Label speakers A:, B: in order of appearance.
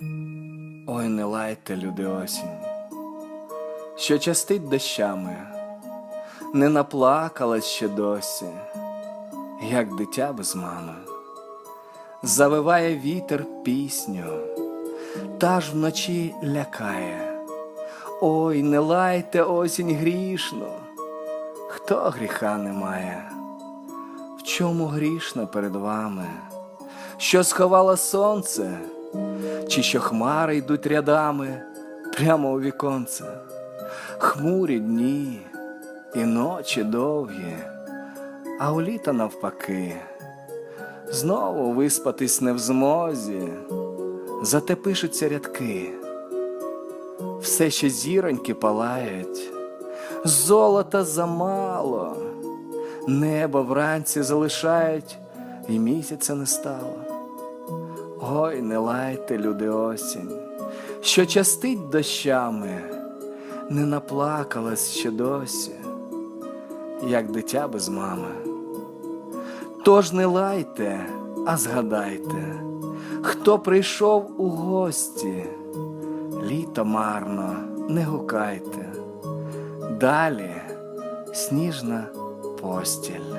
A: не лайте, люди осінь, що частить дощами, не наплакалась ще досі, як дитя без мами, завиває вітер пісню, та ж вночі лякає. Ой, не лайте осінь грішно, хто гріха не має, в чому грішно перед вами, що сховало сонце, чи що хмари йдуть рядами прямо у віконце, хмурі дні і ночі довгі, а у літа навпаки, знову виспатись не в змозі, зате пишуться рядки. Все ще зіроньки палають, золота замало, небо вранці залишають, і місяця не стало. Ой, не лайте, люди, осінь, що частить дощами, не наплакалась ще досі, як дитя без мами. Тож не лайте, а згадайте, хто прийшов у гості літо марно, не гукайте. Далі сніжна постіль.